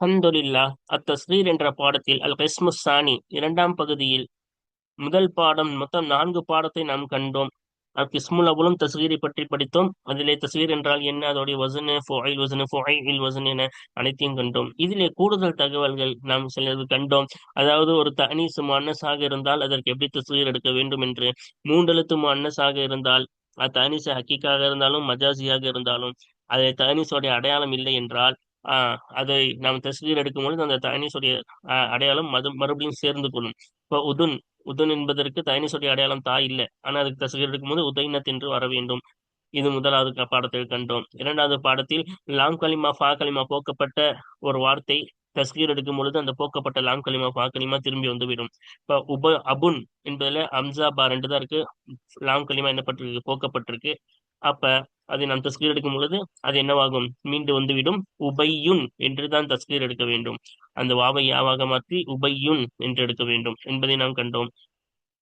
அல்ஹம்துலில்லா அத்தஸ்ரீர் என்ற பாடத்தில் அல் கஸ்மு சானி இரண்டாம் பகுதியில் முதல் பாடம் மொத்தம் நான்கு பாடத்தை நாம் கண்டோம். அல் கிஸ்முல் அவலும் தஸ்வீரை பற்றி படித்தோம். அதிலே தஸ்வீர் என்றால் என்ன? அதோடைய வசனு ஃபோயில் வசனு ஃபோயில் வசன் என அனைத்தையும் கண்டோம். இதிலே கூடுதல் தகவல்கள் நாம் சிலது கண்டோம். அதாவது ஒரு தனி அன்னஸாக இருந்தால் அதற்கு எப்படி தஸ்வீர் எடுக்க வேண்டும் என்று. மூன்றெழுத்து அன்னஸாக இருந்தால் அது தனிசு ஹக்கீக்காக இருந்தாலும் மஜாசியாக இருந்தாலும் அதை தனிசோடைய அடையாளம் இல்லை என்றால் அதை நாம் தஸ்வீர் எடுக்கும் பொழுது அந்த தயனிசுடைய அடையாளம் மது மறுபடியும் சேர்ந்து கொள்ளும். இப்போ உதுன் உதுன் என்பதற்கு தயனிசுடைய அடையாளம் தாய் இல்லை. ஆனால் அதுக்கு தஸ்வீர் எடுக்கும்போது உதயினத் என்று வர வேண்டும். இது முதலாவது பாடத்தில் கண்டோம். இரண்டாவது பாடத்தில் லாம் கலிமா ஃபா கலிமா போக்கப்பட்ட ஒரு வார்த்தை தஸ்கீர் எடுக்கும் பொழுது அந்த போக்கப்பட்ட லாம் கலிமா ஃபா கலிமா திரும்பி வந்துவிடும். இப்போ உப அபுன் என்பதுல அம்சா பா ரெண்டு தான் இருக்கு. லாம் கலிமா என்ன பட்டிருக்கு போக்கப்பட்டிருக்கு. அப்ப அதை நாம் தஸ்கீர் எடுக்கும் பொழுது அது என்னவாகும்? மீண்டு வந்துவிடும். உபையுன் என்று தான் தஸ்கீர் எடுக்க வேண்டும். அந்த வாவை யாவாக மாற்றி உபையுன் என்று எடுக்க வேண்டும் என்பதை நாம் கண்டோம்.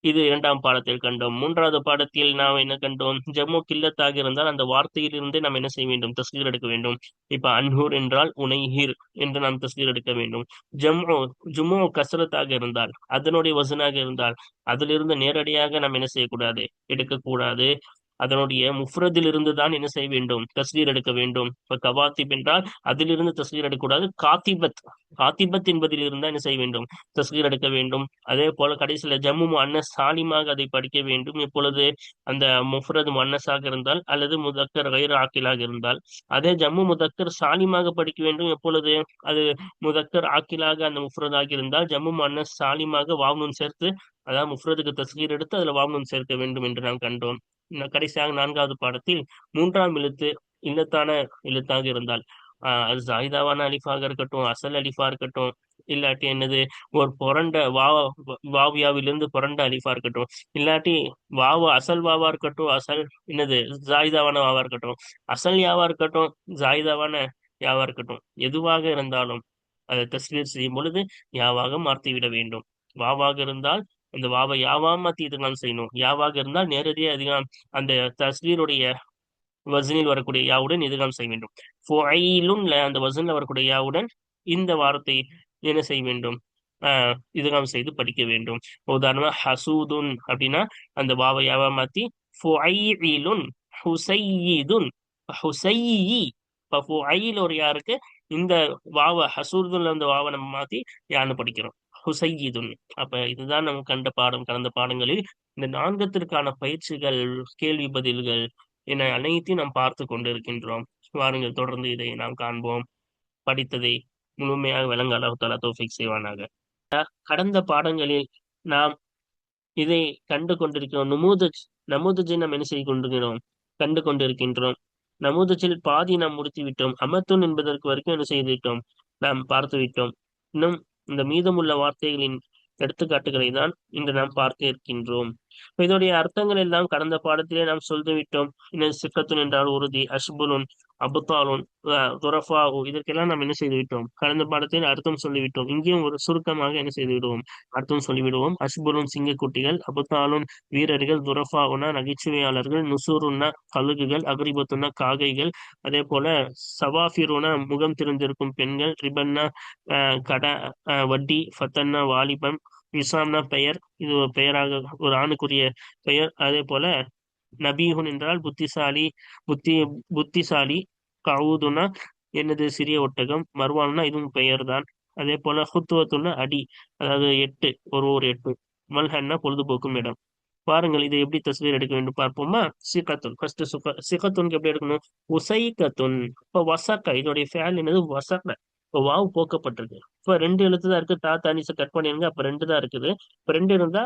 இது இரண்டாம் பாடத்தில் கண்டோம். மூன்றாவது பாடத்தில் நாம் என்ன கண்டோம்? ஜம்மு கில்லத்தாக இருந்தால் அந்த வார்த்தையிலிருந்தே நாம் என்ன செய்ய வேண்டும்? தஸ்கீர் எடுக்க வேண்டும். இப்ப அன்ஹூர் என்றால் உனைஹீர் என்று நாம் தஸ்கீர் எடுக்க வேண்டும். ஜம்மு ஜும்மு கசரத்தாக இருந்தால் அதனுடைய வசனாக இருந்தால் அதிலிருந்து நேரடியாக நாம் என்ன செய்யக்கூடாது? எடுக்கக்கூடாது. அதனுடைய முஃப்ரதிலிருந்து தான் என்ன செய்ய வேண்டும்? தஸ்வீர் எடுக்க வேண்டும். இப்ப கவாத்திப் என்றால் அதிலிருந்து தஸ்வீர் எடுக்கக்கூடாது. காத்திபத் காத்திபத் என்பதில் இருந்தால் என்ன செய்ய வேண்டும்? தஸ்வீர் எடுக்க வேண்டும். அதே போல கடைசியில ஜம்மு அன்னஸ் சாலிமாக அதை படிக்க வேண்டும். இப்பொழுது அந்த முஃப்ரது மன்னஸாக இருந்தால் அல்லது முதக்கர் கயிறு ஆக்கிலாக இருந்தால். அதே ஜம்மு முதக்கர் சாலிமாக படிக்க வேண்டும். எப்பொழுது அது முதக்கர் ஆக்கிலாக அந்த முஃப்ரதாக இருந்தால் ஜம்மு அன்னஸ் சாலிமாக வாவனும் சேர்த்து அதாவது முஃப்ரதுக்கு தஸ்கீர் எடுத்து அதில் வாமனம் சேர்க்க வேண்டும் என்று நாம் கண்டோம். கடைசியாக நான்காவது பாடத்தில் மூன்றாம் எழுத்து இல்லத்தான எழுத்தாக இருந்தால் ஆஹ் அது ஜாயிதாவான அலிஃபாக இருக்கட்டும் அசல் அலிஃபா இருக்கட்டும் இல்லாட்டி என்னது ஒரு புரண்ட வா வாவியாவிலிருந்து புரண்ட அலிஃபா இருக்கட்டும் இல்லாட்டி வாவா அசல் வாவா இருக்கட்டும் அசல் என்னது ஜாயிதாவான வாவா இருக்கட்டும் அசல் யாவா இருக்கட்டும் ஜாயிதாவான யாவா இருக்கட்டும் எதுவாக இருந்தாலும் அதை தஸ்வீர் செய்யும் பொழுது யாவாக மாற்றிவிட வேண்டும். வாவாக இருந்தால் அந்த வாவை யாவா மாத்தி இதுதான் செய்யணும். யாவாக இருந்தால் நேரடியாக அதிகம் அந்த தஸ்வீருடைய வசனில் வரக்கூடிய யாவுடன் இதுகாம் செய்ய வேண்டும். ஃபொயிலும் அந்த வசனில் வரக்கூடிய யாவுடன் இந்த வார்த்தை என்ன செய்ய வேண்டும்? ஆஹ் இதுகாம் செய்து படிக்க வேண்டும். உதாரணமா ஹசூதுன் அப்படின்னா அந்த வாவை யாவா மாத்தி ஃபொயிலுன் ஹுசையீதுன் ஹுசையி. இப்போ ஃபொயில் ஒரு யாருக்கு? இந்த வாவ ஹசூதுன்ல அந்த வாவை நம்ம மாத்தி யான்னு படிக்கிறோம். ஹுசையிதுன் அப்ப இதுதான் நம்ம கண்ட பாடம். கடந்த பாடங்களில் இந்த நான்கத்திற்கான பயிற்சிகள் கேள்வி பதில்கள் என அனைத்தையும் நாம் பார்த்து கொண்டிருக்கின்றோம். வாருங்கள் தொடர்ந்து இதை நாம் காண்போம். படித்ததை முழுமையாக விளங்க அல்லாஹாலா தோஃபிக் செய்வானாக. கடந்த பாடங்களில் நாம் இதை கண்டு கொண்டிருக்கிறோம். நுமூதஜ் நமுதஜை நாம் என்ன செய்து கொண்டிருக்கிறோம்? கண்டு கொண்டிருக்கின்றோம். நமுதஜில் பாதி நாம் முடித்து விட்டோம் அமத்துன் என்பதற்கு வரைக்கும் என்ன செய்து விட்டோம் நாம் பார்த்து விட்டோம் இன்னும் இந்த மீதமுள்ள வார்த்தைகளின் எடுத்துக்காட்டுகளை தான் இன்று நாம் பார்க்க இருக்கின்றோம். இதோடைய அர்த்தங்கள் எல்லாம் கடந்த பாடத்திலே நாம் சொல்லிவிட்டோம் சிக்கத்துன் என்றால் உறுதி அஷ்புலுன் அபுத்தாலுன் துரஃபாவு இதற்கெல்லாம் நாம் என்ன செய்து விட்டோம் கடந்த பாடத்தில் அர்த்தம் சொல்லிவிட்டோம். இங்கேயும் ஒரு சுருக்கமாக என்ன செய்து விடுவோம் அர்த்தம் சொல்லிவிடுவோம். அஷ்புலுன் சிங்கக்குட்டிகள் அபுத்தாலுன் வீரர்கள் துரஃபாவுனா நகைச்சுவையாளர்கள் நுசூருன்னா கழுகுகள் அகரிபத்துனா காகைகள். அதே போல சவாஃபிருனா முகம் திறந்திருக்கும் பெண்கள் ரிபன்னா கட வட்டி ஃபத்தன்னா வாலிபம் விசாம்னா பெயர் இது ஒரு பெயராக ஒரு ஆணுக்குரிய பெயர். அதே போல நபீஹுன் என்றால் புத்திசாலி புத்தி புத்திசாலி கவுதுனா என்னது சிறிய ஒட்டகம் மர்வான்னா இதுவும் பெயர் தான் அதே போல ஹுத்துவத்துன்னா அடி அதாவது எட்டு ஒரு ஒரு எட்டு மல்ஹன்னா பொழுதுபோக்கும் இடம். பாருங்கள் இதை எப்படி தஸ்வீர் எடுக்க வேண்டும் பார்ப்போமா? சிகத்துன் ஃபர்ஸ்ட் சுக சிகத்துன்க்கு எப்படி எடுக்கணும்? உசைகத்துன். இப்போ வசக்க இதோடைய ஃபேல் என்னது? வசக்க. இப்போ வாவு போக்கப்பட்டிருக்கு. இப்போ ரெண்டு எழுத்து தான் இருக்கு. தா தானிசை கட் பண்ணிருங்க. அப்ப ரெண்டு தான் இருக்குது. இப்போ ரெண்டு இருந்தா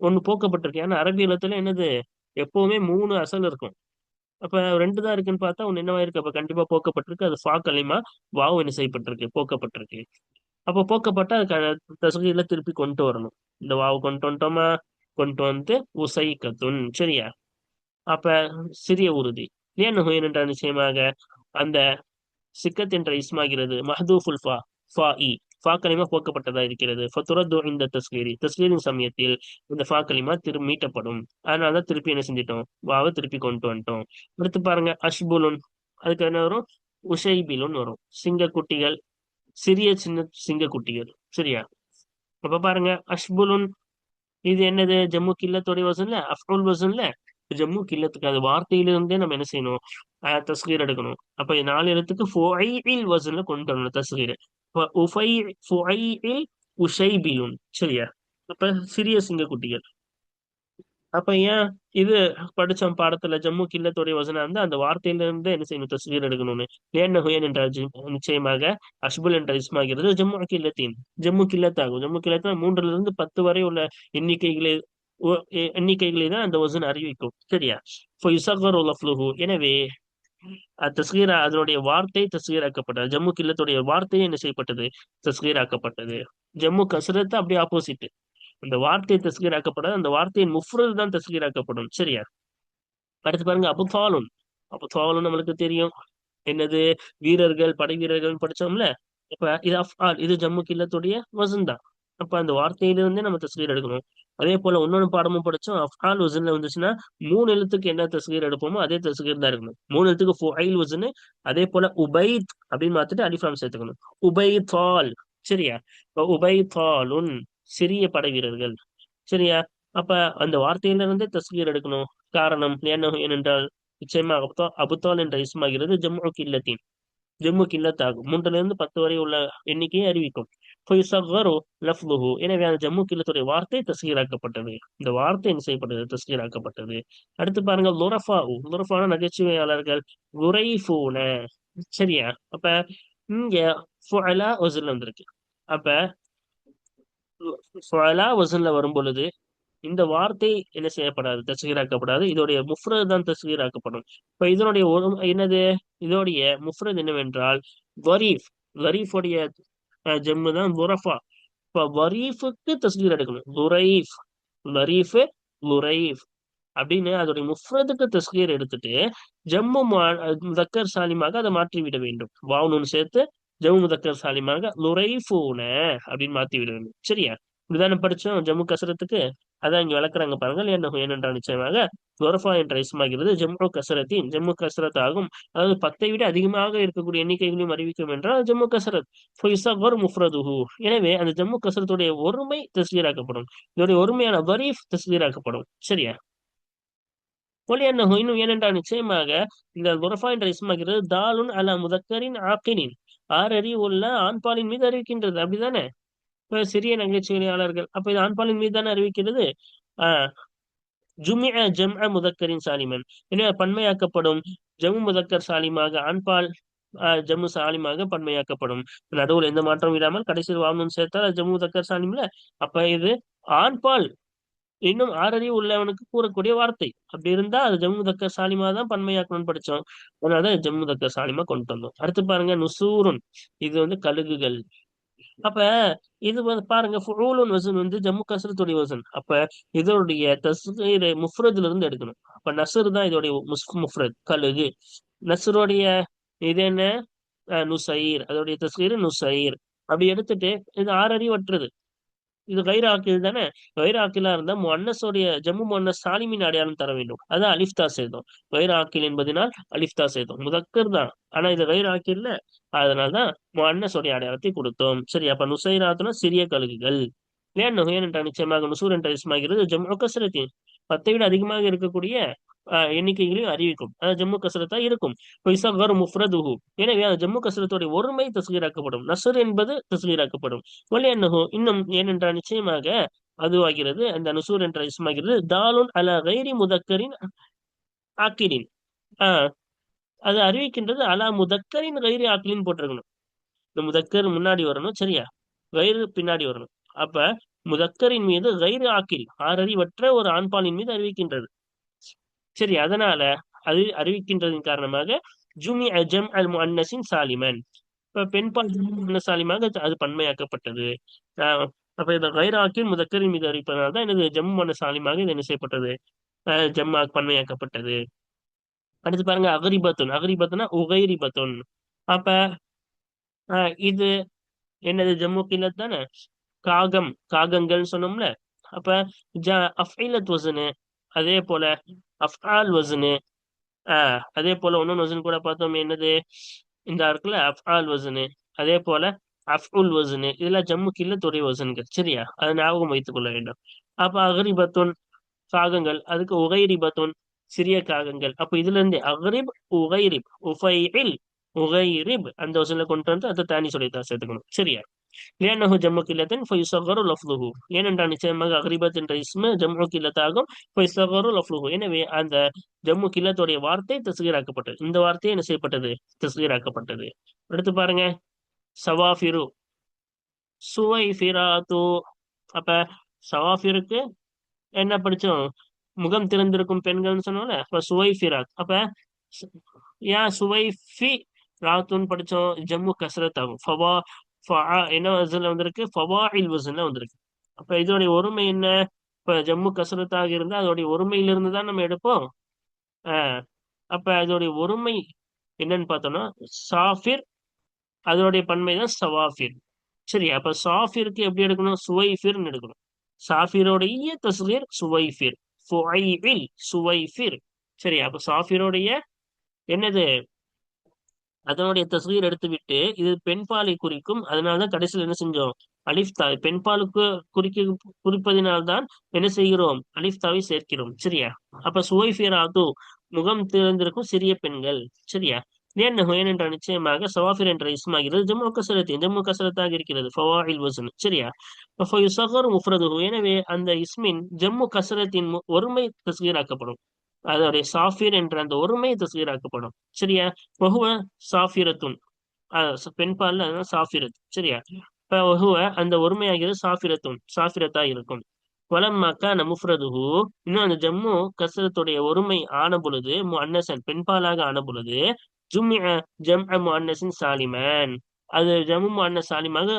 ஒன்னு போக்கப்பட்டிருக்கு. ஏன்னா அரபி எழுத்துல என்னது? எப்பவுமே மூணு அசல் இருக்கும். அப்ப ரெண்டு தான் இருக்குன்னு பார்த்தா ஒன்னு என்னவா இருக்கு? அப்ப கண்டிப்பா போக்கப்பட்டிருக்கு. அது ஃபா கலிமா வாவ் என்ன செய்யப்பட்டிருக்கு போக்கப்பட்டிருக்கு. அப்ப போக்கப்பட்டா அது தசுகையில திருப்பி கொண்டு வரணும். இந்த வாவு கொண்டு வந்துட்டோமா? கொண்டு வந்து உசைக்கத்துன் சரியா? அப்ப சிறிய உறுதி. ஏன் என்றால் நிச்சயமாக? அந்த சிக்கத் என்ற இஸ்மாகிறது மஹதூஃபுல் ஃபா ஃபா இ. ஃபாக்கலிமா போக்கப்பட்டதா இருக்கிறது. ஃபத்துரத்து இந்த தஸ்கீரி. தஸ்கீரின் சமயத்தில் இந்த ஃபாக்கலிமா திரு திரும்பி மீட்டப்படும் அதனாலதான் திருப்பி என்ன செஞ்சிட்டோம்? வாவை திருப்பி கொண்டு வந்துட்டோம். அடுத்து பாருங்க அஷ்புலுன். அதுக்கு என்ன வரும்? உஷைபிலுன் வரும். சிங்க குட்டிகள் சிறிய சின்ன சிங்க குட்டிகள். சரியா? அப்ப பாருங்க அஷ்புலுன் இது என்னது? ஜம்மு கில்லத்துடைய வசன்ல அஃபுல் வசன்ல ஜம்மு கில்லத்துக்கு அது வார்த்தையிலிருந்தே நம்ம என்ன செய்யணும்? தஸ்கீர் எடுக்கணும். அப்ப நாலு எழுத்துக்கு ஃபுஐல் வசன்ல கொண்டு வரணும் தஸ்கீர். உஃபை சரியா? அப்ப சிறிய சிங்க குட்டிகள் அப்ப ஏன் இது படிச்சோம் பாடத்துல ஜம்மு கில்லத்துடைய வசனம் வந்து அந்த வார்த்தையில இருந்து என்ன செய்யணும்? தஸ்வீர் எடுக்கணும்னு. லேன் ஹுயன் என்ற நிச்சயமாக அஷ்புல் என்ற இஸ்மாகிறது ஜம்மு கில்லத்தின் ஜம்மு கில்லத்தாகும் ஜம்மு கில்லத்தா மூன்றுல இருந்து பத்து வரை உள்ள எண்ணிக்கைகளை எண்ணிக்கைகளை தான் அந்த வசன் அறிவிக்கும். சரியா? எனவே தஸ்கீரா அதனுடைய வார்த்தை தஸ்கீராக்கப்பட்டது. ஜம்மு கில்லத்துடைய வார்த்தை என்ன செய்யப்பட்டது? தஸ்கீராக்கப்பட்டது. ஜம்மு கசரத்து அப்படியே ஆப்போசிட் அந்த வார்த்தை தஸ்கீராக்கப்படாது அந்த வார்த்தையின் முஃப்ரது தான் தஸ்கீராக்கப்படும். சரியா? அடுத்து பாருங்க அபுதாலுன் அபுதாலுன் நம்மளுக்கு தெரியும். என்னது? வீரர்கள் படை வீரர்கள் படிச்சோம்ல? இப்ப இது அஃபால் இது ஜம்மு கில்லத்துடைய வசன் தான் அப்ப அந்த வார்த்தையிலிருந்தே நம்ம தஸ்கீர் எடுக்கணும். அதே போல இன்னொன்று பாடமும் படிச்சோம். அஃபால் வசன்ல வந்துச்சுன்னா மூணு எழுத்துக்கு என்ன தஸ்கீர் எடுப்போமோ அதே தஸ்கீர் தான் இருக்கணும் மூணு எழுத்துக்கு ஃபுஐல் வசனு அதே போல உபைத் அப்படின்னு பார்த்துட்டு அலிஃபாம் சேர்த்துக்கணும். உபை தால் சரியா? உபை தாலுன் சிறிய படை வீரர்கள் சரியா? அப்ப அந்த வார்த்தையிலிருந்தே தஸ்கீர் எடுக்கணும். காரணம் என்ன ஏனென்றால் நிச்சயமா அபுத்தா அபுத்தால் என்ற இஸ்மாகிறது ஜம்மு கில்லத்தின் ஜம்மு கில்லத்தாகும் மூன்றுல இருந்து பத்து வரை உள்ள எண்ணிக்கையை அறிவிக்கும். எனவே அந்த ஜம்மு கில்லத்துடைய வார்த்தை தஸ்கீராக்கப்பட்டது. இந்த வார்த்தை என்ன செய்யப்பட்டது? தஸ்கீராக்கப்பட்டது. அடுத்து பாருங்க லுரஃபா லுரஃபான நகைச்சுவையாளர்கள். குரைஃபூன சரியா? அப்ப இங்க வந்திருக்கு. அப்ப வசன்ல வரும் பொழுது இந்த வார்த்தை என்ன செய்யப்படாது? தஸ்கீராக்கப்படாது. இதோடைய முஃப்ரது தான் தஸ்கீராக்கப்படும். இப்ப இதனுடைய ஒரு என்னது? இதோடைய முஃப்ரத் என்னவென்றால் வரீஃப். வரீஃபுடைய ஜம்மு தான் துரஃபா. இப்ப வரீஃபுக்கு தஸ்கீர் எடுக்கணும். துரைஃப். வரீஃப் லுரைஃப் அப்படின்னு அதோடைய முஃப்ரதுக்கு தஸ்கீர் எடுத்துட்டு ஜம்மு முதக்கர் சாலிமாக அதை மாற்றி விட வேண்டும் வாவுனு சேர்த்து ஜம்மு முதக்கர் சாலிமாக லுரைஃபூன அப்படின்னு மாத்தி விட வேண்டும். சரியா? இப்படிதானே படிச்சோம் ஜம்மு கசரத்துக்கு? அதான் இங்க விளக்குறாங்க பாருங்கள் என்ன ஏனென்றால் நிச்சயமாக துரஃபா என்ற இஸ்மாகிறது ஜம்மு கசரத்தின் ஜம்மு கசரத் ஆகும். அதாவது பத்தை விட அதிகமாக இருக்கக்கூடிய எண்ணிக்கைகளையும் அறிவிக்கும் என்றால் ஜம்மு கசரத். முஃப்ரதுஹு. எனவே அந்த ஜம்மு கசரத்துடைய ஒருமை தஸ்வீராக்கப்படும். இதோடைய ஒருமையான வரீஃப் தஸ்வீராக்கப்படும். சரியா? ஒலி என்ன இன்னும் ஏனென்றால் நிச்சயமாக இந்த துரஃபா என்ற இஸ்மாகிறது தாலுன் அல முதக்கரின் ஆக்கினின் ஆறறி உள்ள ஆண்பாலின் மீது அறிவிக்கின்றது. அப்படிதானே? சிறிய நகைச்சுவையாளர்கள். அப்ப இது ஆண்பாலின் மீது தானே அறிவிக்கிறது? ஆஹ் ஜுமிய ஜம் முதக்கரின் சாலிமன். எனவே பன்மையாக்கப்படும். ஜம்மு முதக்கர் சாலிமாக ஆண்பால் ஜம்மு சாலிமாக பன்மையாக்கப்படும். நடுவில் எந்த மாற்றம் இல்லாமல் கடைசியில் வாமன் சேர்த்தால் ஜம்மு முதக்கர் சாலிம்ல. அப்ப இது ஆண்பால். இன்னும் ஆறறிவு உள்ளவனுக்கு கூறக்கூடிய வார்த்தை. அப்படி இருந்தா அது ஜம்மு தக்கர் சாலிமா தான் பன்மையாக்கணும்னு படிச்சோம். அதனால ஜம்மு தக்கர் சாலிமா கொண்டு வந்தோம். அடுத்து பாருங்க நுசூருன். இது வந்து கழுகுகள். அப்ப இது வந்து பாருங்க ஃபுரூலுன் வசன் வந்து ஜம்மு கசரத்துடைய வசன். அப்ப இதோடைய தஸ்கீர் முஃப்ரதுல இருந்து எடுக்கணும். அப்ப நசர் தான் இதோடைய முஃப்ரத் கழுகு. நசருடைய இது என்ன? நுசைர். அதோடைய தஸ்கீர் நுசைர். அப்படி எடுத்துட்டு இது ஆறறிவற்றது. இது கைர ஆக்கில் தானே? கைர ஆக்கிலா இருந்தா முன்னஸோடைய ஜம்மு முன்னஸ் சாலிமின் அடையாளம் தர வேண்டும். அதான் அலிஃப்தா செய்தோம் கைர ஆக்கில் என்பதனால் அலிஃப்தா செய்தோம் முதக்கர் தான். ஆனா இது கைர ஆக்கில்ல அதனால்தான் முன்னஸோடைய அடையாளத்தை கொடுத்தோம். சரி அப்ப நுசைராத்துனா சிறிய கழுகுகள். ஏன் நுகையன் என்ற நிச்சயமாக நுசூர் என்ற இஸ்மாகிறது ஜம்மு கசரத்தின். பத்தை விட அதிகமாக இருக்கக்கூடிய எண்ணிக்கைகளையும் அறிவிக்கும். அதாவது ஜம்மு கசரத்தா இருக்கும். இசகர் முஃப்ரதுஹு. எனவே அந்த ஜம்மு கசரத்துடைய ஒருமை தஸ்கீராக்கப்படும். நசர் என்பது தஸ்கீராக்கப்படும். ஒலி என்னஹு இன்னும் ஏனென்றால் நிச்சயமாக அதுவாகிறது. அந்த நுசூர் என்ற இஸ்மாகிறது தாலுன் அல கைரி முதக்கரின் ஆக்கிரின். ஆஹ் அது அறிவிக்கின்றது அலா முதக்கரின் கைரி ஆக்கிலின் போட்டிருக்கணும். இந்த முதக்கர் முன்னாடி வரணும் சரியா? கயிறு பின்னாடி வரணும். அப்ப முதக்கரின் மீது கயிறு ஆக்கில் ஆறறிவற்ற ஒரு ஆண்பாலின் மீது அறிவிக்கின்றது. சரி அதனால அது அறிவிக்கின்றதன் காரணமாக ஜுமி அஜம் அல் முன்னசின் சாலிமன். இப்ப பெண்பால் ஜும்மு சாலிமாக அது பன்மையாக்கப்பட்டது. அப்ப இந்த கைராக்கின் முதக்கரின் மீது அறிவிப்பதனால தான் எனது ஜம்மு மன்ன சாலிமாக இது என்ன செய்யப்பட்டது? ஜம்மா பன்மையாக்கப்பட்டது. அடுத்து பாருங்க அகரிபத்துன். அகரிபத்துனா உகைரிபத்துன். அப்ப இது என்னது ஜம்மு கில்லத் தானே? காகம் காகங்கள்னு சொன்னோம்ல. அப்ப ஜ அஃபைலத் வசனு அதே போல அஃஆல் வசனு ஆஹ் அதே போல இன்னொன்னு வசன் கூட பார்த்தோம் என்னது? இந்த இருக்குல்ல அஃஆல் வசனு அதே போல அஃஉல் வசனு இதெல்லாம் ஜம்மு துறை வசன்கள் சரியா? அதை ஞாபகம் வைத்துக் கொள்ள வேண்டும். அப்ப அகரிபத்துன் காகங்கள் அதுக்கு உகைரிபத்துன் சிறிய காகங்கள். அப்ப இதுல இருந்து அகரிப் உகைரிப் உஃபைல் உகைரிப் அந்த வசனில் கொண்டு வந்து அதை தானி சொல்லித்தான் சேர்த்துக்கணும். சரியா? லியன்னஹு ஜம்மு கில்லத்தின் ஃபயுசகரு லஃப்லுஹு ஏனென்றால் நிச்சயமாக அக்ரிபத் என்ற இஸ்மு ஜம்மு கில்லத்தாகும் ஃபைசகரு லஃப்லுஹு எனவே அந்த ஜம்மு கில்லத்துடைய வார்த்தை தஸ்கீராக்கப்பட்டது. இந்த வார்த்தை என்ன செய்யப்பட்டது? தஸ்கீராக்கப்பட்டது. அடுத்து பாருங்க. சவாஃபிரு. சுவை ஃபிராத்து அப்ப சவாஃபிருக்கு என்ன படிச்சோம்? முகம் திறந்திருக்கும் பெண்கள்னு சொன்னோம்ல அப்ப சுவை ஃபிராத் அப்ப ஏன் சுவை ஃபி ராத்துன்னு படிச்சோம். ஜம்மு கசரத் ஆகும். ஃபவா என்ன வசன்ல வந்திருக்கு? ஃபவாயில் வசன்ல வந்திருக்கு. அப்ப இதோடைய ஒருமை என்ன? இப்ப ஜம்மு கசரத்தாக இருந்தா அதோடைய ஒருமையிலிருந்து தான் நம்ம எடுப்போம். ஆஹ் அப்ப அதோடைய ஒருமை என்னன்னு பார்த்தோம்னா சாஃபிர் அதோடைய பன்மை தான் சவாஃபிர். சரி அப்ப சாஃபிருக்கு எப்படி எடுக்கணும்? சுவைஃபிர்னு எடுக்கணும். சாஃபிரோடைய தஸ்கீர் சுவைஃபிர். சுவைஃபிர். சரி அப்ப சாஃபிரோடைய என்னது? அதனுடைய தஸ்கீர் எடுத்துவிட்டு இது இது பெண்பாலை குறிக்கும். அதனாலதான் கடைசியில் என்ன செஞ்சோம்? அலிஃப் பெண் பெண்பாலுக்கு குறிக்க குறிப்பதினால்தான் என்ன செய்கிறோம்? அலிஃப்தாவை சேர்க்கிறோம். சரியா? அப்ப சுவைஃபிராது முகம் திறந்திருக்கும் சிறிய பெண்கள். சரியா? ஏன் ஹுயன் என்ற நிச்சயமாக சவாஃபிர் என்ற இஸ்மாகிறது ஜம்மு கசரத்தின் ஜம்மு கசரத்தாக இருக்கிறது ஃபவாயில் வசன். சரியா? முஃப்ரது எனவே அந்த இஸ்மின் ஜம்மு கசரத்தின் ஒருமை தஸ்கீராக்கப்படும் அதனுடைய சாஃபியர் என்ற அந்த ஒருமை தஸ்கீராக்கப்படும் சரியா? பகுவ சாஃபிரத்துன். பெண்பால் சாஃபிரத். சரியா? பகுவ அந்த ஒருமையாகிறது சாஃபிரத்துன். சாஃபிரத்தா இருக்கும். வலம்மாக்கா முஃப்ரதுஹு. இன்னும் அந்த ஜம்மு கசரத்துடைய ஒருமை ஆன பொழுது அன்னசன் பெண்பாலாக ஆன பொழுது ஜும்மிய ஜம் அன்னசின் சாலிமன். அது ஜம்மு அன்ன சாலிமாக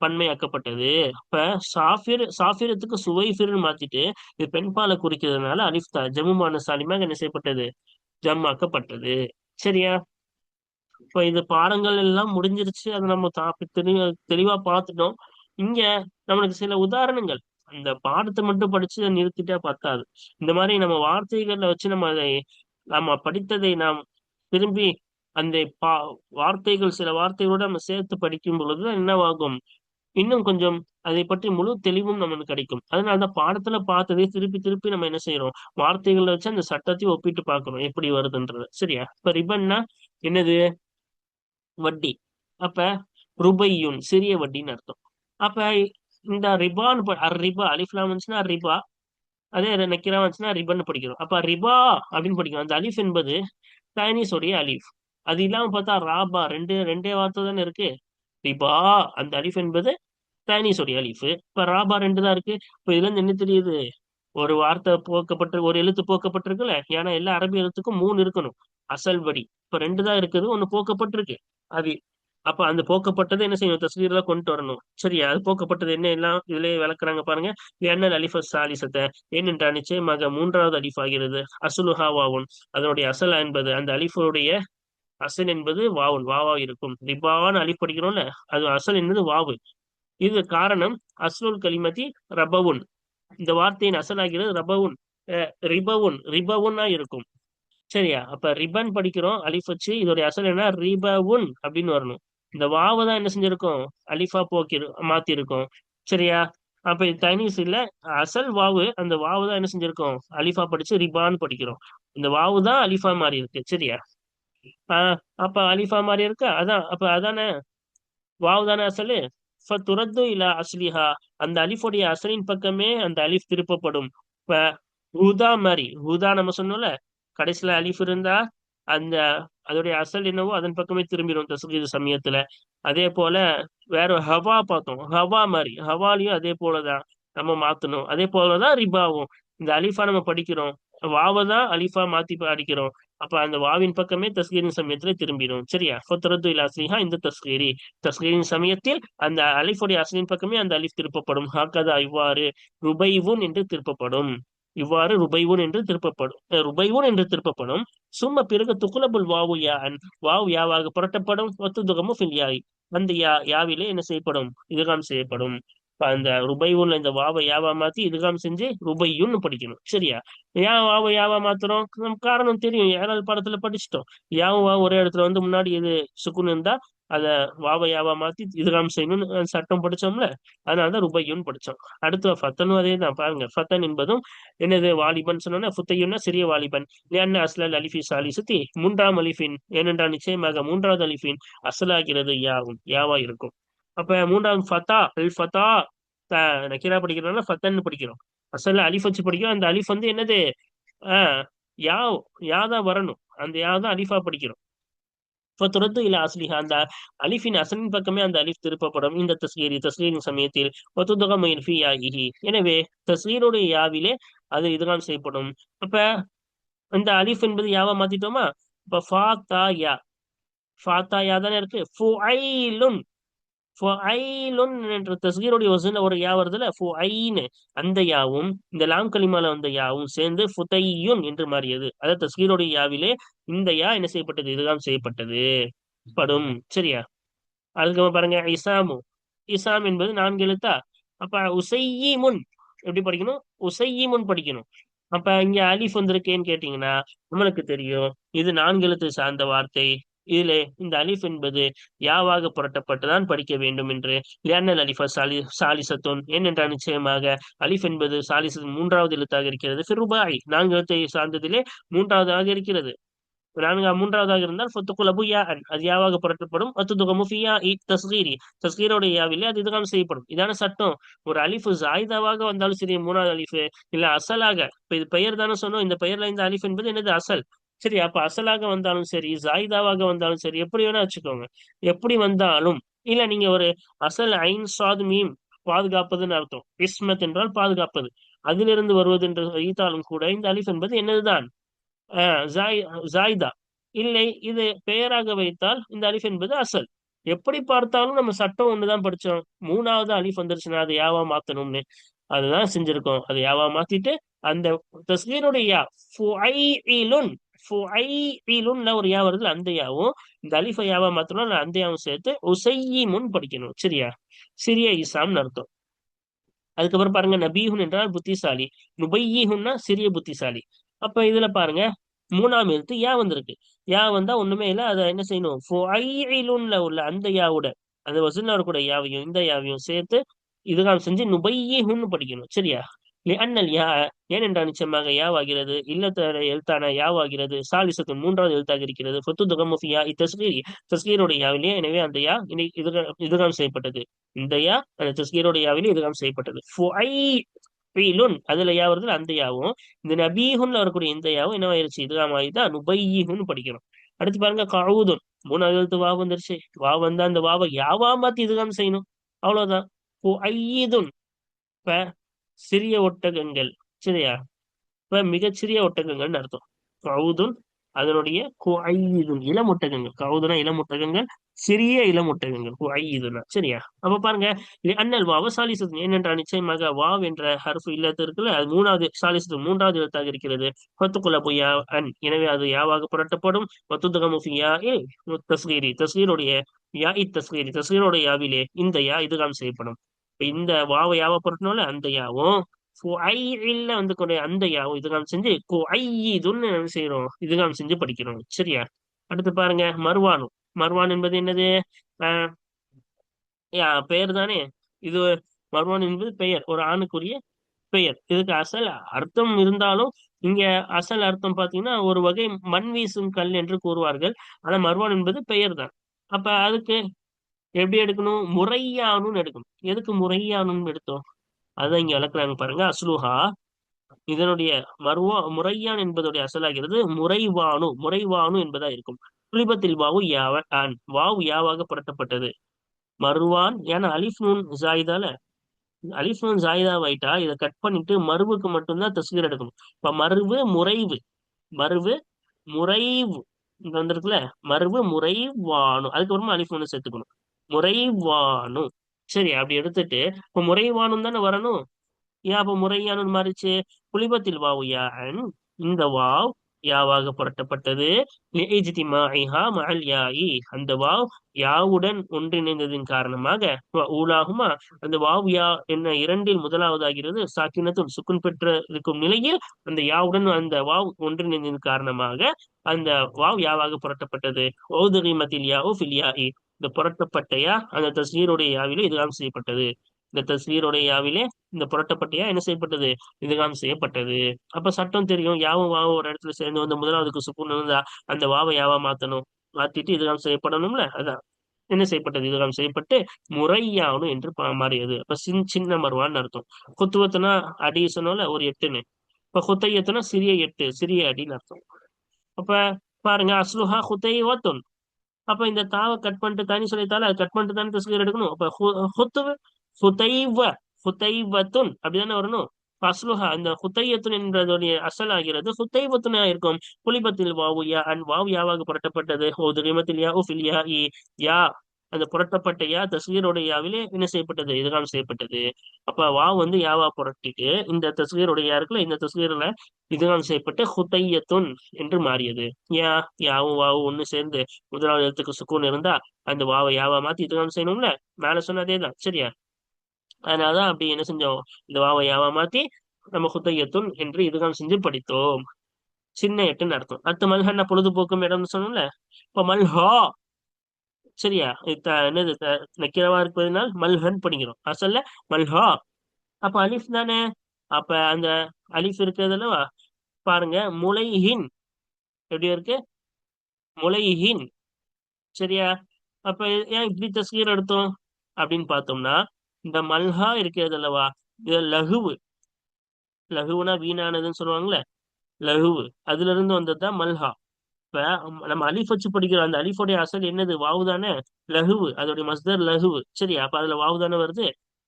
பன்மையாக்கப்பட்டது. இப்ப சாஃபிர் சாஃபிரத்துக்கு சுவைஃபிர்னு மாத்திட்டு இது பெண்பாலை குறிக்கிறதுனால அலிஃப்தா ஜம்முமான சாலிமாக என்ன செய்யப்பட்டது? ஜம்மாக்கப்பட்டது. சரியா? இப்ப இது பாடங்கள் எல்லாம் முடிஞ்சிருச்சு. அதை நம்ம தெளிவா தெளிவா பார்த்துட்டோம். இங்க நம்மளுக்கு சில உதாரணங்கள். அந்த பாடத்தை மட்டும் படிச்சு நிறுத்திட்டா பத்தாது. இந்த மாதிரி நம்ம வார்த்தைகள்ல வச்சு நம்ம அதை நம்ம படித்ததை நாம் திரும்பி அந்த பா வார்த்தைகள் சில வார்த்தைகளோட நம்ம சேர்த்து படிக்கும் பொழுது என்னவாகும்? இன்னும் கொஞ்சம் அதை பற்றி முழு தெளிவும் நமக்கு கிடைக்கும். அதனால தான் பாடத்துல பார்த்ததே திருப்பி திருப்பி நம்ம என்ன செய்யறோம் வார்த்தைகளை வச்சு அந்த சட்டத்தையும் ஒப்பிட்டு பார்க்கணும் எப்படி வருதுன்றது. சரியா? இப்ப ரிபன்னா என்னது? வட்டி. அப்ப ருபையுன் சிறிய வட்டின்னு அர்த்தம். அப்ப இந்த ரிபான்னு ரிபா அலிஃப்லாம் வந்துச்சுன்னா ரிபா. அதே நக்கிரா வந்துச்சுன்னா ரிபன் படிக்கிறோம். அப்ப ரிபா அப்படின்னு படிக்கிறோம். அந்த அலிஃப் என்பது சைனீஸோடைய அலிஃப். அது இல்லாம பார்த்தா ராபா ரெண்டு ரெண்டே வார்த்தை தானே இருக்கு. ரிபா அந்த அலிஃப் என்பது சைனீஸோடைய அலிஃபு. இப்ப ராபா ரெண்டு தான் இருக்கு. இப்ப இதுல இருந்து என்ன தெரியுது? ஒரு வார்த்தை போக்கப்பட்டு ஒரு எழுத்து போக்கப்பட்டிருக்குல்ல? ஏன்னா எல்லா அரபி எழுத்துக்கும் மூணு இருக்கணும். அசல் படி இப்ப ரெண்டு தான் இருக்குது ஒண்ணு போக்கப்பட்டிருக்கு. அது அப்ப அந்த போக்கப்பட்டது என்ன செய்யணும்? தஸ்வீர்ல கொண்டு வரணும். சரி அது போக்கப்பட்டது என்ன? எல்லாம் இதுலயே விளக்குறாங்க பாருங்க. என்ன அலிஃப் சாலிசத்தை ஏனென்றால் நிச்சயமாக மூன்றாவது அலிஃப் ஆகிறது அசுலுஹாவாவும் அதனுடைய அசல் என்பது அந்த அலிஃபுடைய அசல் என்பது வாவு வாவா இருக்கும். ரிபாவான்னு அலிஃப் படிக்கிறோம்ல அது அசல் என்பது வாவு. இது காரணம் அஸ்லுல் கலிமதி ரபவுன். இந்த வார்த்தையின் அசலாகிறது ரபவுன். ரிபவுன் ரிபவுன்னா இருக்கும். சரியா? அப்ப ரிபன் படிக்கிறோம் அலிஃப் வச்சு இதோடைய அசல் என்ன? ரிபவுன் அப்படின்னு வரணும். இந்த வாவை தான் என்ன செஞ்சிருக்கோம்? அலிஃபா போக்கி மாத்தி இருக்கோம் சரியா? அப்ப தனிஸ் இல்ல. அசல் வாவு அந்த வாவு தான் என்ன செஞ்சிருக்கோம்? அலிஃபா படிச்சு ரிபான்னு படிக்கிறோம். இந்த வாவு தான் அலிஃபா மாறி இருக்கு சரியா? அப்ப அலிஃபா மாதிரி இருக்கா? அதான் அப்ப அதானே? வாவ் தானே அசலு? துரத்து இல்ல அஸ்லிஹா. அந்த அலிஃபுடைய அசலின் பக்கமே அந்த அலிஃப் திருப்பப்படும். இப்ப ஹுதா மாதிரி ஹுதா நம்ம சொன்னோம்ல கடைசியில அலிஃப் இருந்தா அந்த அதோடைய அசல் என்னவோ அதன் பக்கமே திரும்பிடும் தஸ்கீது சமயத்துல. அதே போல வேற ஹவா பார்த்தோம். ஹவா மாதிரி ஹவாலையும் அதே போலதான் நம்ம மாத்தணும். அதே போலதான் ரிபாவும். இந்த அலிஃபா நம்ம படிக்கிறோம். வாவை தான் அலிஃபா மாத்தி படிக்கிறோம். அப்ப அந்த வாவின் பக்கமே தஸ்கீரின் சமயத்துல திரும்பிடும். சரியா? ஃபத்ரத்து இல் அஸ்லிஹா இந்த தஸ்கீரி. தஸ்கீரின் சமயத்தில் அந்த அலிஃபுடைய அஸ்லின் பக்கமே அந்த அலிஃப் திருப்பப்படும். ஹாக்கதா இவ்வாறு ருபைவுன் என்று திருப்பப்படும். இவ்வாறு ருபைவுன் என்று திருப்பப்படும். ருபைவுன் என்று திருப்பப்படும். சும்மா பிறகு துக்குலபுல் வாவு யா அன் வாவு யாவாக புரட்டப்படும். ஒத்து துகமும் ஃபில் யாய். அந்த யா யாவிலே என்ன செய்யப்படும்? இதுகாம் செய்யப்படும். அந்த ருபைவுன்ல இந்த வாவை யாவா மாத்தி இதுகாம் செஞ்சு ருபையுன்னு படிக்கணும். சரியா? ஏன் வாவை யாவா மாத்துறோம்? நம்ம காரணம் தெரியும். ஏழாவது பாடத்துல படிச்சிட்டோம். யாவும் வா ஒரே இடத்துல வந்து முன்னாடி இது சுக்குன்னு இருந்தா அத வாவை யாவா மாத்தி இதுகாம் செய்யணும்னு சட்டம் படிச்சோம்ல அதனாலதான் ருபையுன்னு படிச்சோம். அடுத்து ஃபத்தனும் அதே தான் பாருங்க ஃபத்தன் என்பதும் என்னது? வாலிபன் சொன்னோன்னா ஃபுத்தையுன்னா சிறிய வாலிபன். என்ன அஸ்லல் அலிஃபி சாலி சுத்தி மூன்றாம் அலிஃபின். ஏனென்றால் நிச்சயமாக மூன்றாவது அலிஃபின் அசலாகிறது யாவும் யாவா இருக்கும். அப்ப மூன்றாவது ஃபத்தா அல் ஃபத்தா நக்கீரா படிக்கிறோம்னா ஃபத்தன்னு படிக்கிறோம். அசல்ல அலிஃப் வச்சு படிக்கிறோம். அந்த அலிஃப் வந்து என்னது? ஆஹ் யா யா தான் வரணும். அந்த யா தான் அலிஃபா படிக்கிறோம். துரத்து இல்ல அஸ்லிஹா அந்த அலிஃபின் அசலின் பக்கமே அந்த அலிஃப் திருப்பப்படும். இந்த தஸ்கீரி தஸ்கீரின் சமயத்தில் ஒத்துதகம் எனவே தஸ்கீருடைய யாவிலே அது இதுதான் செய்யப்படும். அப்ப இந்த அலிஃப் என்பது யாவா மாத்திட்டோமா? இப்ப ஃபாத்தா யா. ஃபாத்தா யா தானே இருக்கு. ஃபுஐலுன். என்ற தஸ்கீருடைய வசூல ஒரு யா வருதுல அந்த யாவும் இந்த லாம் கலிமால வந்த யாவும் சேர்ந்து ஃபுதையுன் என்று மாறியது. அதாவது தஸ்கீருடைய யாவிலே இந்த யா என்ன செய்யப்பட்டது? இதுதான் செய்யப்பட்டது. படும். சரியா? அதுக்கப்புறம் பாருங்க இசாமு. இசாம் என்பது நான்கு எழுத்தா? அப்ப உசையி முன் எப்படி படிக்கணும்? உசையீமுன் படிக்கணும். அப்ப இங்க அலிஃப் வந்திருக்கேன்னு கேட்டீங்கன்னா நம்மளுக்கு தெரியும். இது நான்கு எழுத்து சார்ந்த வார்த்தை. இதிலே இந்த அலிஃப் என்பது யாவாக புரட்டப்பட்டுதான் படிக்க வேண்டும் என்று லியானல் அலிஃபா சாலி சாலிசத்துன் ஏனென்றால் நிச்சயமாக அலிஃப் என்பது சாலிசத்தின் மூன்றாவது எழுத்தாக இருக்கிறது ஃபிருபாய் நான்கு எழுத்தை சார்ந்ததிலே மூன்றாவதாக இருக்கிறது. நான்கா மூன்றாவதாக இருந்தால் யா அன் அது யாவாக புரட்டப்படும் அத்துதுக இ தஸ்கீரி தஸ்கீரோட யாவிலே அது இதுகாம் செய்யப்படும். இதான சட்டம். ஒரு அலிஃபு ஜாயிதாவாக வந்தாலும் சரி மூணாவது அலிஃபு இல்ல அசலாக. இப்ப இது பெயர் தானே சொன்னோம் இந்த பெயர்ல இந்த அலிஃப் என்பது என்னது? அசல். சரி அப்ப அசலாக வந்தாலும் சரி ஜாயிதாவாக வந்தாலும் சரி எப்படி வேணா வச்சுக்கோங்க. எப்படி வந்தாலும் இல்ல நீங்க ஒரு அசல் ஐன் சாத் மீம் பாதுகாப்பதுன்னு அர்த்தம். இஸ்மத் என்றால் பாதுகாப்பது. அதிலிருந்து வருவது என்று வைத்தாலும் கூட இந்த அலிஃப் என்பது என்னதுதான்? ஜாயிதா. இல்லை இது பெயராக வைத்தால் இந்த அலிஃப் என்பது அசல். எப்படி பார்த்தாலும் நம்ம சட்டம் ஒண்ணுதான் படிச்சோம். மூணாவது அலிஃப் வந்துருச்சுன்னா அது யாவா மாத்தணும்னு. அதுதான் செஞ்சிருக்கோம். அது யாவா மாத்திட்டு அந்த தஸ்கீருடைய ஃபுஐலுன்ல ஒரு யா வருது? அந்த யாவும் இந்த அலிஃப யாவா மாத்தணும் அந்த யாவும் சேர்த்து உசையீமுன் படிக்கணும். சரியா? சிறிய இசாம்னு அர்த்தம். அதுக்கப்புறம் பாருங்க நபீஹுன் என்றால் புத்திசாலி. நுபையீஹுன்னா சிறிய புத்திசாலி. அப்ப இதுல பாருங்க மூணாம் எழுத்து யா வந்திருக்கு. யா வந்தா ஒண்ணுமே இல்ல அதை என்ன செய்யணும்? ஃபுஐலுன்ல உள்ள அந்த யாவோட அந்த வசூல்ல வரக்கூடிய யாவையும் இந்த யாவையும் சேர்த்து இதுதான் செஞ்சு நுபையீஹுன்னு படிக்கணும். சரியா? அண்ணல் யா ஏனென்றால் நிச்சயமாக யாவாகிறது இல்லத்தர எழுத்தான யாவாகிறது சாலிசத்தின் மூன்றாவது எழுத்தாக இருக்கிறது. ஃபத்து துகமுஃபியா இத்தஸ்கீரி தஸ்கீரோடைய யாவிலே எனவே அந்த யா இதுகாம் செய்யப்பட்டது. இந்த யா அந்த தஸ்கீரோடைய யாவிலே இதுகாம் செய்யப்பட்டது. ஃபீலுன் அதுல யா வருது அந்த யாவும். இந்த நபீஹுன்னு வரக்கூடிய இந்த யாவும் என்னவாயிருச்சு இதுகாம் ஆயிதான் நுபையுன்னு படிக்கணும் அடுத்து பாருங்க கவுதுன் மூணாவது எழுத்து வா வந்துருச்சு. வா வந்தா அந்த வாவை யாவா மாத்தி இதுகாம் செய்யணும். அவ்வளவுதான். ஐதுன் இப்ப சிறிய ஒட்டகங்கள் சரியா? இப்ப மிகச்சிறிய ஒட்டகங்கள்னு அர்த்தம். கவுதுன் அதனுடைய குஐதுன் இளம் ஒட்டகங்கள். கவுதுனா இளம் ஒட்டகங்கள் சிறிய இளம் ஒட்டகங்கள் குஐதுனா சரியா? அப்ப பாருங்க அண்ணல் வாவ சாலிசத்து ஏனென்றால் நிச்சயமாக வாவ் என்ற ஹர்ஃபு இல்லத்து இருக்குல்ல அது மூணாவது சாலிசத்து மூன்றாவது எழுத்தாக இருக்கிறது. கொத்துக்குள்ள பொய்யா அன் எனவே அது யாவாக புரட்டப்படும். மத்துதகமுஃபியா ஏ தஸ்கீரி தஸ்கீருடைய யா இத் தஸ்கீரி தஸ்கீரோட யாவிலே இந்த யா இதுகாம் செய்யப்படும். இந்த வாவை யாவ புரட்டணும்ல அந்த யாவும். வந்து கூட அந்த யாவும் இதுகாம் செஞ்சு இதுன்னு செய்யறோம் இதுகாம் செஞ்சு படிக்கிறோம். சரியா? அடுத்து பாருங்க மர்வானு. மர்வான் என்பது என்னது? ஆஹ் பெயர் தானே? இது மர்வான் என்பது பெயர் ஒரு ஆணுக்குரிய பெயர். இதுக்கு அசல் அர்த்தம் இருந்தாலும் இங்க அசல் அர்த்தம் பாத்தீங்கன்னா ஒரு வகை மண் வீசும் கல் என்று கூறுவார்கள். ஆனா மர்வான் என்பது பெயர் தான். அப்ப அதுக்கு எப்படி எடுக்கணும்? முறையானுன்னு எடுக்கணும். எதுக்கு முறையானுன்னு எடுத்தோம்? அதான் இங்க விளக்குறாங்க பாருங்க. அஸ்லுஹா இதனுடைய மருவா முறையான் என்பதுடைய அசலாகிறது முறைவானு. முறைவானு என்பதா இருக்கும். குலிபத்தில் வாவு யாவ ஆன். வாவு யாவாக புரட்டப்பட்டது? மருவான் ஏன்னா அலிஃப் நூன் ஜாயிதால அலிஃப் நூன் ஜாயிதாவாயிட்டா இதை கட் பண்ணிட்டு மருவுக்கு மட்டும்தான் தஸ்வீர் எடுக்கணும். இப்ப மருவு முறைவு. மருவு முறைவு. இங்க வந்திருக்குல்ல? மருவு முறைவானு. அதுக்கப்புறமா அலிஃப் நூன் சேர்த்துக்கணும். முறைவானு சரி அப்படி எடுத்துட்டு இப்ப முறைவானும் தானே வரணும்? ஏன் அப்ப முறையானு மாறிச்சு? புலிபத்தில் வாவு யான் இந்த வாவ் யாவாக புரட்டப்பட்டது? அந்த வாவ் யாவுடன் ஒன்றிணைந்ததின் காரணமாக ஊலாகுமா? அந்த வாவ் யா என்ன இரண்டில் முதலாவதாகிறது? சாக்கினத்தும் சுக்குன் பெற்ற இருக்கும் நிலையில் அந்த யாவுடன் அந்த வாவ் ஒன்றிணைந்ததின் காரணமாக அந்த வாவ் யாவாக புரட்டப்பட்டது. ஓதுகிமத்தில் யாவோ ஃபில் யாஇ இந்த புரட்டப்பட்டையா? அந்த தஸ்வீருடைய யாவிலே இதுகாம் செய்யப்பட்டது. இந்த தஸ்வீருடைய யாவிலே இந்த புரட்டப்பட்டையா என்ன செய்யப்பட்டது? இதுகாம் செய்யப்பட்டது. அப்ப சட்டம் தெரியும். யாவும் வாவும் ஒரு இடத்துல சேர்ந்து வந்து முதலாவதுக்கு சுக்குன் இருந்தா அந்த வாவை யாவா மாத்தணும்? மாத்திட்டு இதுகாம் செய்யப்படணும்ல? அதான். என்ன செய்யப்பட்டது? இதுகாம் செய்யப்பட்டு முறையானு என்று பா- மாறியது. அப்ப சின் சின்ன மருவான்னு அர்த்தம். குத்துவத்துனா அடி சொன்னோம்ல ஒரு எட்டுன்னு. இப்ப குத்தையத்துனா சிறிய எட்டு சிறிய அடின்னு அர்த்தம். அப்ப பாருங்க அஸ்லுஹா குத்தைவத்துன் அப்ப இந்த தாவை கட் பண்ணிட்டு தானே சொல்லித்தால அது கட் பண்ணிட்டு தானே தஸ்கீர் எடுக்கணும். அப்ப ஹுத்துவ ஹுத்தைவ அப்படிதானே வரணும்? அஸ்லுஹா இந்த ஹுத்தையத்துன் என்பதோடைய அசல் ஆகிறது ஹுத்தைவத்துனா இருக்கும். புலிபத்தில் வாவு யா an VO யாவாக புரட்டப்பட்டது? O துரிமத்தில் yeah fill யா இ யா. அந்த புரட்டப்பட்ட யா தஸ்கீரோட யாவிலே என்ன செய்யப்பட்டது? இதுகாம் செய்யப்பட்டது. அப்ப வாவ் வந்து யாவா புரட்டிட்டு இந்த தஸ்கீரோட யா இருக்குல்ல இந்த தஸ்வீர்ல இதுகாம் செய்யப்பட்டு ஹுதையத்துன் என்று மாறியது. யா யாவும் வாவும் ஒண்ணு சேர்ந்து முதலாவது எழுத்துக்கு சுக்கூன் இருந்தா அந்த வாவை யாவா மாத்தி இதுகாம் செய்யணும்ல? மேல சொன்னதே தான் சரியா? அதனாலதான் அப்படி என்ன செஞ்சோம்? இந்த வாவை யாவா மாத்தி நம்ம ஹுதையத்துன் என்று இதுகாம் செஞ்சு படித்தோம். சின்ன எட்டுன்னு அர்த்தம். அடுத்த மல்ஹன்னா பொழுதுபோக்கும் இடம்னு சொன்னோம்ல? இப்ப மல்ஹா சரியா? இது என்னது நக்கிரவா இருப்பதனால் மல்ஹன் படிக்கிறோம். அசல்ல மல்ஹா. அப்ப அலிஃப் தானே? அப்ப அந்த அலிஃப் இருக்கிறதுல பாருங்க முளைஹின் எப்படி இருக்கு? முளைஹின் சரியா? அப்ப ஏன் இப்படி தஸ்கீர் எடுத்தோம்? அப்படின்னு பார்த்தோம்னா இந்த மல்ஹா இருக்கிறது அல்லவா? இது லகுவு. லகுவுனா வீணானதுன்னு சொல்லுவாங்கல்ல? லகுவு. அதுல இருந்து வந்ததுதான் மல்ஹா. இப்ப நம்ம அலிஃப் வச்சு படிக்கிறோம் அந்த அலிஃபோடைய அசல் என்னது? வாவு தானே? லகுவு அதோடைய மஸ்தர் லகுவு சரி அப்ப அதுல வாவு தானே வருது?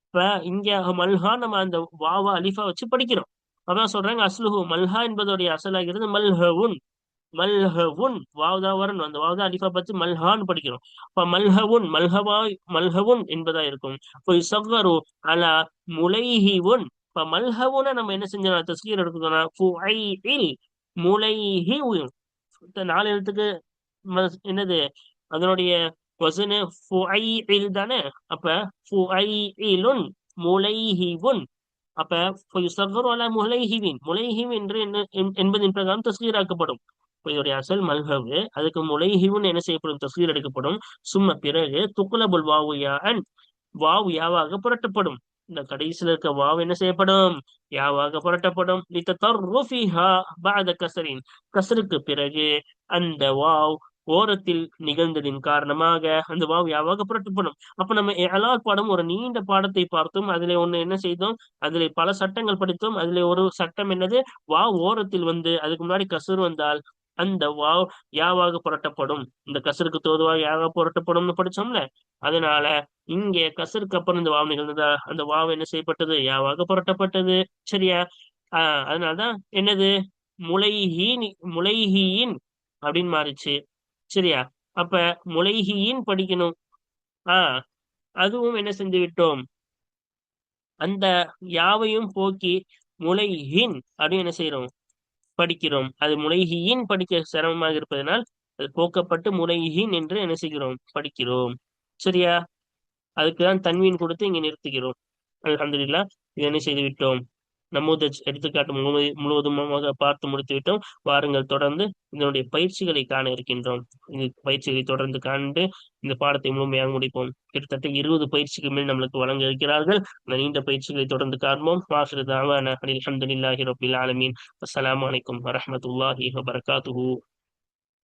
இப்ப இங்க மல்ஹா நம்ம அந்த வாவா அலிஃபா வச்சு படிக்கிறோம். அதான் சொல்றாங்க அஸ்லுஹு மல்ஹா என்பதோடைய அசலாகிறது மல்ஹவுன். மல்ஹவுன் வாவ் வரணும். அந்த வாவ் அலிஃபா பார்த்து மல்ஹான்னு படிக்கிறோம். அப்ப மல்ஹவுன் மல்ஹவா மல்ஹவுன் என்பதா இருக்கும். இப்போ சவ்வரு அலா முலைஹிவுன். இப்ப மல்ஹவுன நம்ம என்ன செஞ்சோம் தஸ்கீர் எடுக்கணும்னா முலைஹி நாலு எழுத்துக்கு என்னது? அதனுடைய வசனு ஃபுஐஇல் தானே? அப்ப ஃபுஐஇலுன் முலைஹிவுன். அப்ப ஃபயுசக்கரு முலைஹிவின். முலைஹிவ் என்று என்ன என்பதின் பிரகாரம் தஸ்கீராக்கப்படும். இப்ப இதோடைய அசல் மல்ஹவு அதுக்கு முலைஹிவுன் என்ன செய்யப்படும்? தஸ்கீர் எடுக்கப்படும். சும்மா பிறகு துக்குலபுல் வாவுயா அன் வாவ் யாவாக புரட்டப்படும். இந்த கடைசியில இருக்க வாவ் என்ன செய்யப்படும்? யாவாக புரட்டப்படும். கசரின். கசருக்கு பிறகு அந்த வாவ் ஓரத்தில் நிகழ்ந்ததின் காரணமாக அந்த வாவ் யாவாக புரட்டப்படும். அப்ப நம்ம இலால் பாடம் ஒரு நீண்ட பாடத்தை பார்த்தோம். அதுல ஒண்ணு என்ன செய்தோம்? அதுல பல சட்டங்கள் படித்தோம். அதுல ஒரு சட்டம் என்னது? வாவ் ஓரத்தில் வந்து அதுக்கு முன்னாடி கசுர் வந்தால் அந்த வாவ் யாவாக புரட்டப்படும். இந்த கசருக்கு தோதுவாக யாவாக புரட்டப்படும்னு படிச்சோம்ல? அதனால இங்கே கசருக்கு அப்புறம் இந்த வாவ் நிகழ்ந்ததா? அந்த வாவ் என்ன செய்யப்பட்டது? யாவாக புரட்டப்பட்டது. சரியா? ஆஹ் அதனாலதான் என்னது? முளைஹீன் முளைஹீன் அப்படின்னு மாறிச்சு. சரியா? அப்ப முளைஹியின் படிக்கணும். ஆஹ் அதுவும் என்ன செஞ்சு விட்டோம் அந்த யாவையும் போக்கி முளைஹின் அப்படின்னு என்ன செய்யறோம் படிக்கிறோம். அது முளைஹியின் படிக்க சிரமமாக இருப்பதனால் அது போக்கப்பட்டு முளைஹின் என்று என்ன செய்கிறோம்? படிக்கிறோம். சரியா? அதுக்குதான் தன்வீன் கொடுத்து இங்க நிறுத்துகிறோம். அல்ஹம்துலில்லாஹ் இதை என்ன செய்து விட்டோம்? நமோதஜ் எடுத்துக்காட்டு முழு முழுவதுமாக பார்த்து முடித்துவிட்டோம். வாருங்கள் தொடர்ந்து இதனுடைய பயிற்சிகளை காண இருக்கின்றோம். இந்த பயிற்சிகளை தொடர்ந்து காண்டு இந்த பாடத்தை முழுமையாக முடிப்போம். கிட்டத்தட்ட இருபது பயிற்சிக்கு மேல் நம்மளுக்கு வழங்க இருக்கிறார்கள். அந்த நீண்ட பயிற்சிகளை தொடர்ந்து காண்போம். வாசிறு தாவான அலமதுல்லாஹி ரபில் ஆலமீன். அஸ்லாம் வலைக்கம் வரமத்துல்லாஹி வபரகாத்துஹூ.